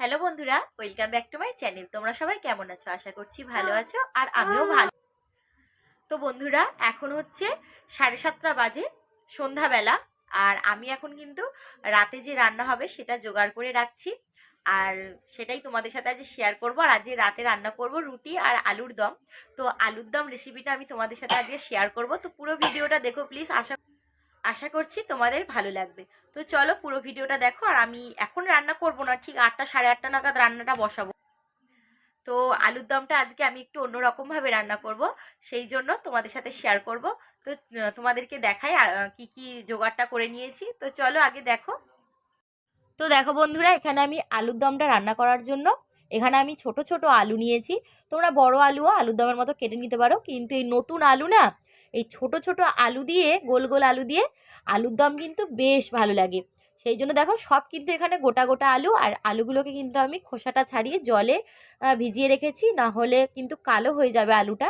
Hello বন্ধুরা welcome back to my channel. তোমরা সবাই কেমন আছো? আশা করছি ভালো আছো আর আমিও ভালো। তো বন্ধুরা এখন হচ্ছে সাড়ে সাতটা বাজে সন্ধ্যাবেলা আর আমি এখন কিন্তু রাতে যে রান্না হবে সেটা জোগাড় করে রাখছি। আর সেটাই তোমাদের সাথে আজ শেয়ার করব। আর আজকে রাতে রান্না করব রুটি আর আলুর দম। তো আলুর দম রেসিপিটা আমি তোমাদের সাথে আজকে শেয়ার করব। তো পুরো ভিডিওটা দেখো প্লিজ আশা আশা করছি তোমাদের ভালো লাগবে। তো চলো পুরো ভিডিওটা দেখো আর আমি এখন রান্না করব না, ঠিক আটটা, সাড়ে আটটা নাগাদ রান্নাটা বসাবো। তো আলুর দমটা আজকে আমি একটু অন্যরকমভাবে রান্না করব, সেই জন্য তোমাদের সাথে শেয়ার করব। তো তোমাদেরকে দেখাই কি কি জোগাড়টা করে নিয়েছি। তো চলো আগে দেখো। তো দেখো বন্ধুরা, এখানে আমি আলুর দমটা রান্না করার জন্য, এখানে আমি ছোট ছোট আলু নিয়েছি। তোমরা বড় আলুও আলুর দমের মতো কেটে নিতে পারো, কিন্তু এই নতুন আলু না এই ছোট ছোট আলু দিয়ে, গোল গোল আলু দিয়ে আলুর দম কিন্তু বেশ ভালো লাগে। সেই জন্য দেখো সব কিন্তু এখানে গোটা গোটা আলু আর আলুগুলোকে কিন্তু আমি খোসাটা ছাড়িয়ে জলে ভিজিয়ে রেখেছি। না হলে কিন্তু কালো হয়ে যাবে আলুটা।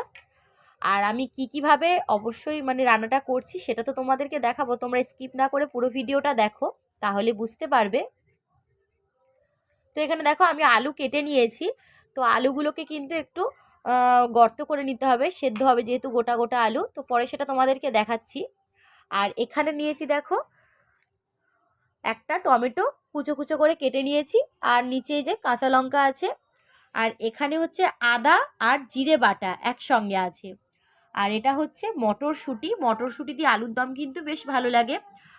আর আমি কি, কীভাবে অবশ্যই মানে রান্নাটা করছি সেটা তো তোমাদেরকে দেখাবো। তোমরা স্কিপ না করে পুরো ভিডিওটা দেখো, তাহলে বুঝতে পারবে। তো এখানে দেখো আমি আলু কেটে নিয়েছি। তো আলুগুলোকে কিন্তু একটু গর্ত করে নিতে হবে, সেদ্ধ হবে যেহেতু গোটা গোটা আলু, তো পরে সেটা তোমাদেরকে দেখাচ্ছি। আর এখানে নিয়েছি দেখো, একটা টমেটো কুচো কুচো করে কেটে নিয়েছি, আর নিচে যে কাঁচা লঙ্কা আছে, আর এখানে হচ্ছে আদা আর জিরে বাটা একসঙ্গে আছে। আর এটা হচ্ছে মটরশুঁটি মটরশুঁটি দিয়ে আলুর দম কিন্তু বেশ ভালো লাগে।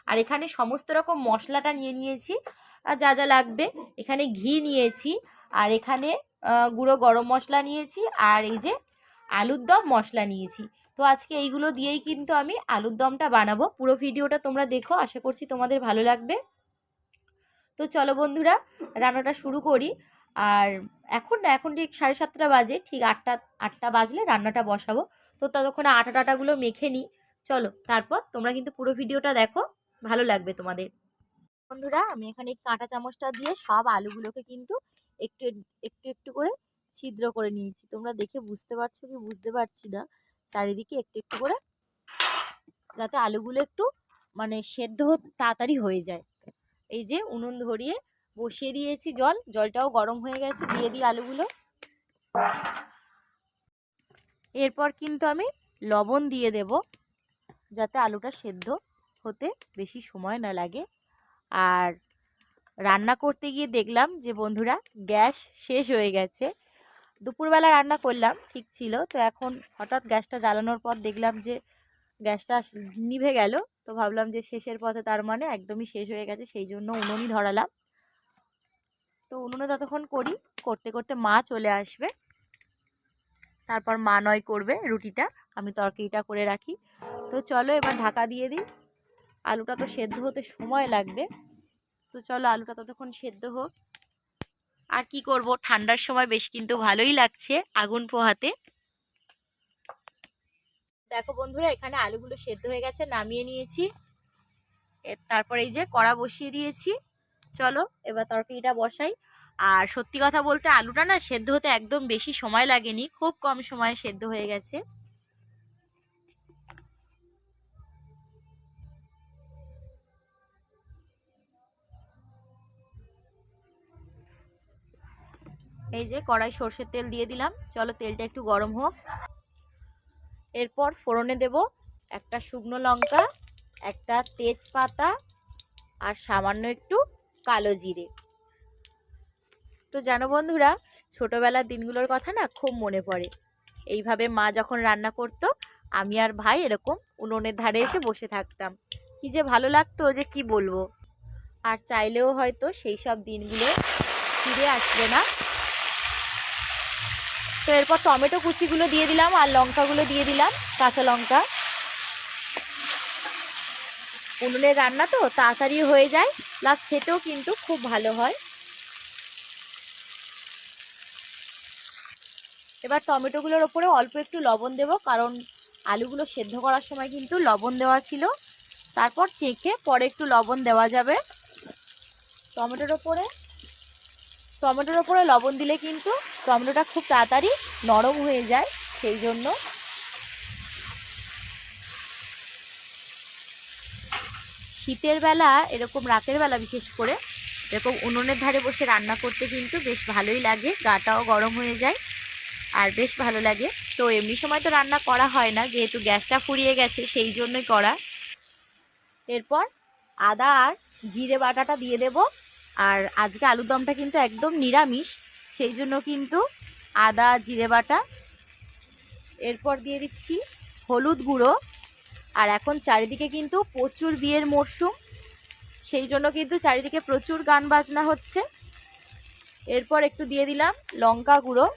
আর এখানে সমস্ত রকম মশলাটা নিয়ে নিয়েছি, আর যা যা লাগবে। এখানে ঘি নিয়েছি, আর এখানে গুঁড়ো গরম মশলা নিয়েছি আর এই যে আলুর দম মশলা নিয়েছি। তো আজকে এইগুলো দিয়েই কিন্তু আমি আলুর দমটা বানাবো। পুরো ভিডিওটা তোমরা দেখো, আশা করছি তোমাদের ভালো লাগবে। তো চলো বন্ধুরা, রান্নাটা শুরু করি। আর এখন না, এখন ঠিক সাড়ে সাতটা বাজে, ঠিক আটটা আটটা বাজলে রান্নাটা বসাবো। তো ততক্ষণে আটা টাটাগুলো মেখে নিই। চলো, তারপর তোমরা কিন্তু পুরো ভিডিওটা দেখো, ভালো লাগবে তোমাদের। বন্ধুরা, আমি এখানে কাঁটা চামচটা দিয়ে সব আলুগুলোকে কিন্তু একটু একটু একটু করে ছিদ্র করে নিয়েছি। তোমরা দেখে বুঝতে পারছ কি বুঝতে পারছি না? চারিদিকে একটু একটু করে যাতে আলুগুলো একটু মানে সেদ্ধ তাড়াতাড়ি হয়ে যায়। এই যে উনুন ধরিয়ে বসিয়ে দিয়েছি জল। জলটাও গরম হয়ে গেছে, দিয়ে দিই আলুগুলো। এরপর কিন্তু আমি লবণ দিয়ে দেব যাতে আলুটা সেদ্ধ হতে বেশি সময় না লাগে। আর রান্না করতে গিয়ে দেখলাম যে, বন্ধুরা, গ্যাস শেষ হয়ে গেছে। দুপুরবেলা রান্না করলাম, ঠিক ছিল। তো এখন হঠাৎ গ্যাসটা জ্বালানোর পর দেখলাম যে, গ্যাসটা নিভে গেল। তো ভাবলাম যে, শেষের পথে তার মানে একদমই শেষ হয়ে গেছে, সেই জন্য উনুনই ধরালাম। তো উনুনে ততক্ষণ করি, করতে করতে মা চলে আসবে। তারপর মা নয় করবে রুটিটা, আমি তরকারিটা করে রাখি। তো চলো এবার ঢাকা দিয়ে দিই। আলুটা তো সেদ্ধ হতে সময় লাগবে। তো চলো আলুটা ততক্ষণ সেদ্ধ হোক। আর কি করব? ঠান্ডার সময় বেশ কিন্তু ভালোই লাগছে আগুন পোহাতে। দেখো বন্ধুরা, এখানে আলুগুলো সেদ্ধ হয়ে গেছে, নামিয়ে নিয়েছি। তারপর এই যে কড়া বসিয়ে দিয়েছি। চলো, এবার তরকারিটা বসাই। আর সত্যি কথা বলতে, আলুটা না সেদ্ধ হতে একদম বেশি সময় লাগেনি, খুব কম সময়ে সেদ্ধ হয়ে গেছে। এই যে কড়াই সর্ষের তেল দিয়ে দিলাম। চলো তেলটা একটু গরম হোক। এরপর ফোড়নে দেব একটা শুকনো লঙ্কা, একটা তেজপাতা আর সামান্য একটু কালো জিরে। তো জানো বন্ধুরা, ছোটোবেলার দিনগুলোর কথা না খুব মনে পড়ে। এইভাবে মা যখন রান্না করতো, আমি আর ভাই এরকম উনুনের ধারে এসে বসে থাকতাম। কি যে ভালো লাগতো যে কি বলব। আর চাইলেও হয়তো সেই সব দিনগুলো ফিরে আসবে না। তো এরপর টমেটো কুচিগুলো দিয়ে দিলাম আর লঙ্কাগুলো দিয়ে দিলাম, কাঁচা লঙ্কা। উনুনের রান্না তো তাড়াতাড়ি হয়ে যায় প্লাস খেতেও কিন্তু খুব ভালো হয়। এবার টমেটোগুলোর ওপরে অল্প একটু লবণ দেব, কারণ আলুগুলো সেদ্ধ করার সময় কিন্তু লবণ দেওয়া ছিল। তারপর চেখে পরে একটু লবণ দেওয়া যাবে। টমেটোর ওপরে টমেটোর ওপরে লবণ দিলে কিন্তু টমেটোটা খুব তাড়াতাড়ি নরম হয়ে যায়, সেই জন্য। শীতের বেলা, এরকম রাতের বেলা বিশেষ করে, এরকম উনুনের ধারে বসে রান্না করতে কিন্তু বেশ ভালোই লাগে, গাটাও গরম হয়ে যায়, আর বেশ ভালো লাগে। তো এমনি সময় তো রান্না করা হয় না, যেহেতু গ্যাসটা ফুরিয়ে গেছে, সেই জন্যই করা। এরপর আদা আর জিরে বাটাটা দিয়ে দেব। আর আজকে আলুর দমটা কিন্তু একদম নিরামিষ, সেই জন্য কিন্তু আদা, জিরে বাটা, এরপর দিয়ে দিচ্ছি হলুদ গুঁড়ো, আর এখন চারিদিকে কিন্তু প্রচুর বিয়ের মরশুম সেই জন্য কিন্তু চারিদিকে প্রচুর গান বাজনা হচ্ছে। এরপর একটু দিয়ে দিলাম লঙ্কা গুঁড়ো,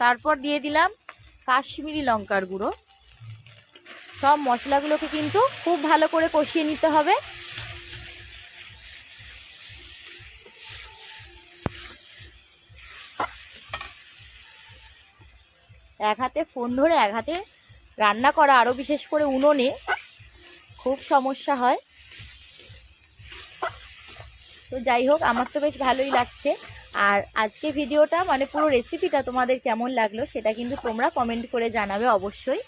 তারপর দিয়ে দিলাম কাশ্মীরি লঙ্কার গুঁড়ো। সব মশলাগুলোকে কিন্তু খুব ভালো করে কষিয়ে নিতে হবে। এক হাতে ফোন ধরে এক হাতে রান্না করা আরও বিশেষ করে উনুনে। খুব সমস্যা হয়। তো যাই হোক, আমার তো বেশ ভালোই লাগছে। আর আজকে ভিডিওটা মানে পুরো রেসিপিটা তোমাদের কেমন লাগল, সেটা কিন্তু তোমরা কমেন্ট করে জানাবে অবশ্যই।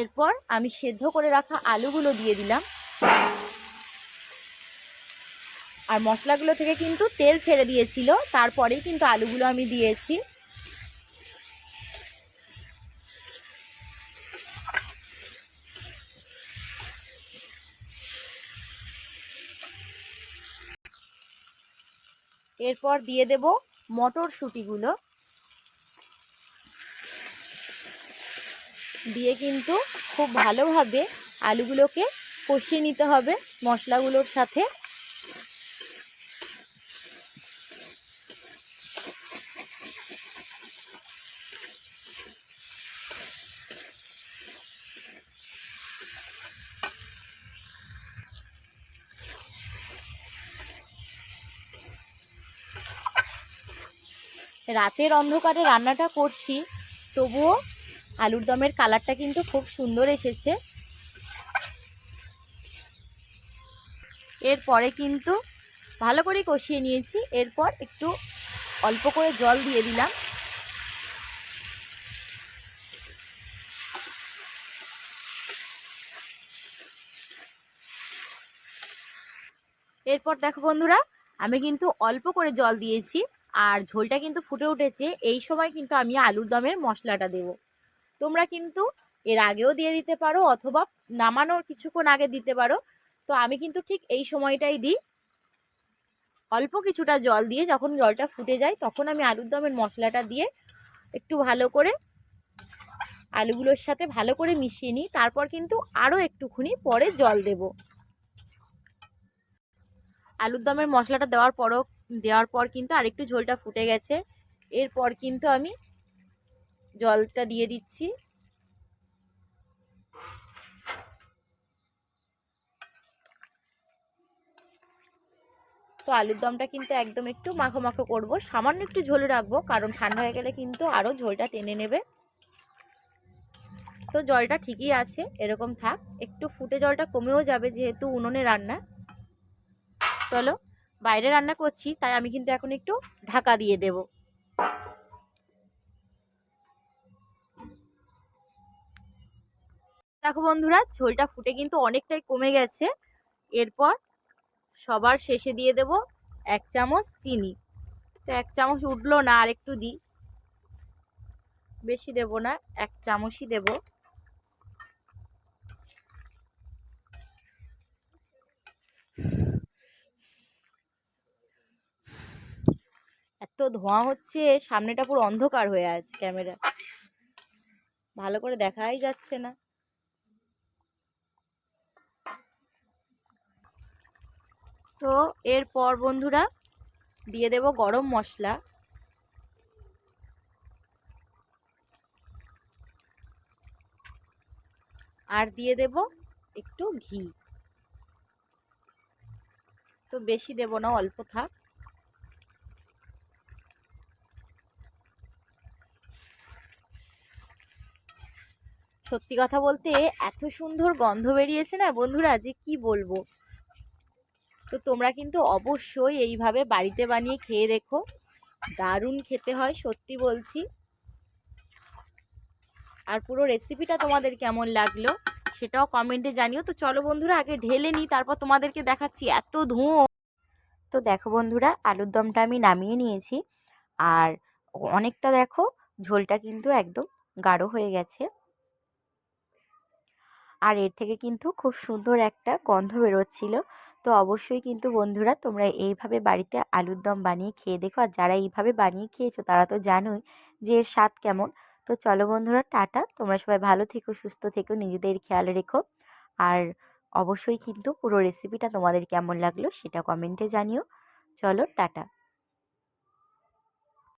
এরপর আমি সেদ্ধ করে রাখা আলুগুলো দিয়ে দিলাম। আর মশলাগুলো থেকে কিন্তু তেল ছেড়ে দিয়েছিল, তারপরেই কিন্তু আলুগুলো আমি দিয়েছি। এরপর দিয়ে দেব মটরশুঁটিগুলো। দিয়ে কিন্তু খুব ভালোভাবে আলুগুলোকে কষিয়ে নিতে হবে মশলাগুলোর সাথে। রাতের অন্ধকারে রান্নাটা করছি, তবুও আলুর দমের কালারটা কিন্তু খুব সুন্দর এসেছে। এরপরে কিন্তু ভালো করে কষিয়ে নিয়েছি, এরপর একটু অল্প করে জল দিয়ে দিলাম। এরপর দেখো বন্ধুরা, আমি কিন্তু অল্প করে জল দিয়েছি। আর ঝোলটা কিন্তু ফুটে উঠেছে, এই সময় কিন্তু আমি আলুর দমের মশলাটা দেব। তোমরা কিন্তু এর আগেও দিয়ে দিতে পারো অথবা নামানোর কিছুক্ষণ আগে দিতে পারো। তো আমি কিন্তু ঠিক এই সময়টাই দিই। অল্প কিছুটা জল দিয়ে যখন জলটা ফুটে যায় তখন আমি আলুর দমের মশলাটা দিয়ে একটু ভালো করে আলুগুলোর সাথে ভালো করে মিশিয়ে নিই। তারপর কিন্তু আরও একটুখানি পরে জল দেব। আলুর দমের মশলাটা দেওয়ার পরও দেওয়ার পর কিন্তু আরেকটু ঝোলটা ফুটে গেছে। এরপর কিন্তু আমি জলটা দিয়ে দিচ্ছি। তো আলুর দমটা কিন্তু একদম একটু মাখো মাখো করব। সামান্য একটু ঝোল রাখব, কারণ ঠান্ডা হয়ে গেলে কিন্তু আরও ঝোলটা টেনে নেবে। তো জলটা ঠিকই আছে, এরকম থাক। একটু ফুটে জলটা কমেও যাবে, যেহেতু উনুনে রান্না। চলো। বাইরে রান্না করছি, তাই আমি কিন্তু এখন একটু ঢাকা দিয়ে দেব। দেখো বন্ধুরা, ঝোলটা ফুটে কিন্তু অনেকটাই কমে গেছে। এরপর সবার শেষে দিয়ে দেব এক চামচ চিনি। তো এক চামচ উঠল না, আর একটু দিই বেশি দেব না, এক চামচই দেব। এত ধোঁয়া হচ্ছে, সামনেটা পুরো অন্ধকার হয়ে আছে ক্যামেরা ভালো করে দেখাই যাচ্ছে না। তো এরপর বন্ধুরা, দিয়ে দেব গরম মশলা। আর দিয়ে দেব একটু ঘি। তো বেশি দেব না, অল্প থাক। সত্যি কথা বলতে এত সুন্দর গন্ধ বেরিয়েছে না বন্ধুরা যে কি বলব? তো তোমরা কিন্তু অবশ্যই এইভাবে বাড়িতে বানিয়ে খেয়ে দেখো। দারুণ খেতে হয়, সত্যি বলছি। আর পুরো রেসিপিটা তোমাদের কেমন লাগল সেটাও কমেন্টে জানিও। তো চলো বন্ধুরা আগে ঢেলে নিই, তারপর তোমাদেরকে দেখাচ্ছি এত ধোঁয়া। তো দেখো বন্ধুরা, আলুর দমটা আমি নামিয়ে নিয়েছি। আর অনেকটা দেখো ঝোলটা কিন্তু একদম গাঢ় হয়ে গেছে। আর এর থেকে কিন্তু খুব সুন্দর একটা গন্ধ বেরোচ্ছিল। তো অবশ্যই কিন্তু বন্ধুরা তোমরা এইভাবে বাড়িতে আলুর দম বানিয়ে খেয়ে দেখো। আর যারা এইভাবে বানিয়ে খেয়েছো তারা তো জানোই যে এর স্বাদ কেমন। তো চলো বন্ধুরা, টাটা। তোমরা সবাই ভালো থেকো, সুস্থ থেকো, নিজেদের খেয়াল রেখো। আর অবশ্যই কিন্তু পুরো রেসিপিটা তোমাদের কেমন লাগল সেটা কমেন্টে জানিও। চলো, টাটা।